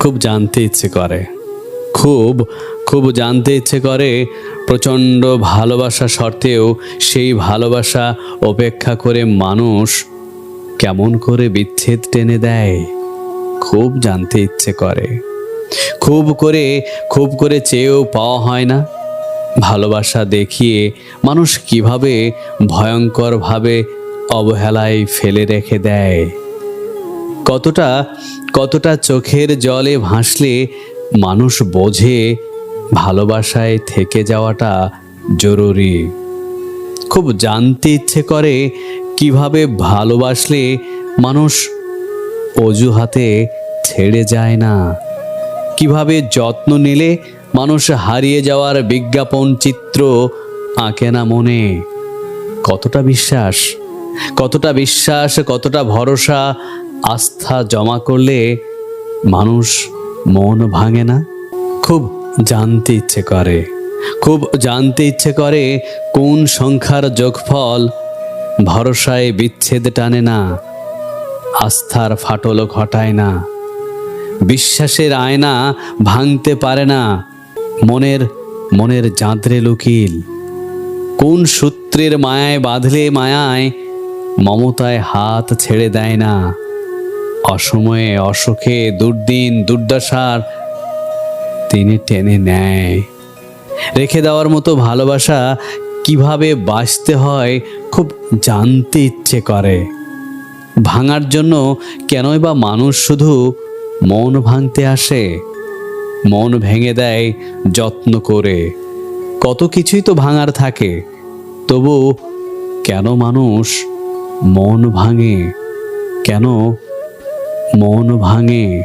খুব জানতে ইচ্ছে করে। খুব খুব জানতে ইচ্ছে করে প্রচণ্ড ভালোবাসা সত্ত্বেও সেই ভালোবাসা উপেক্ষা করে মানুষ কেমন করে বিচ্ছেদ টেনে দেয়, খুব জানতে ইচ্ছে করে। খুব করে খুব করে চেয়েও পাওয়া হয় না। ভালোবাসা দেখিয়ে মানুষ কীভাবে ভয়ঙ্করভাবে অবহেলায় ফেলে রেখে দেয়। কতটা কতটা চোখের জলে ভাসলে মানুষ বোঝে ভালোবাসায় থেকে যাওয়াটা জরুরি। খুব জানতে ইচ্ছে করে কীভাবে ভালোবাসলে মানুষ অজুহাতে ছেড়ে যায় না। কীভাবে যত্ন নিলে মানুষ হারিয়ে যাওয়ার বিজ্ঞাপন চিত্র আঁকে না মনে? কতটা বিশ্বাস কতটা বিশ্বাস, কতটা ভরসা আস্থা জমা করলে মানুষ মন ভাঙে না? খুব জানতে ইচ্ছে করে। খুব জানতে ইচ্ছে করে কোন সংখ্যার যোগফল ভরসায় বিচ্ছেদ টানে না, আস্থার ফাটল ঘটায় না, বিশ্বাসের আয়না ভাঙতে পারে না, মনের মনের জাঁতরে লুকিল। কোন সূত্রের মায়ায় বাঁধলে মায়ায় মমতায় হাত ছেড়ে দেয় না অসময়ে অসুখে দুর্দিন, দুর্দশার তিনি টেনে নেয়। রেখে দেওয়ার মতো ভালোবাসা কীভাবে বাঁচতে হয় খুব জানতে ইচ্ছে করে। ভাঙার জন্য কেনই বা মানুষ শুধু মন ভাঙতে আসে? মন ভেঙে দেয় যত্ন করে। কত কিছুই তো ভাঙার থাকে, তবু কেন মানুষ মন ভাঙে? কেন মন ভাঙে।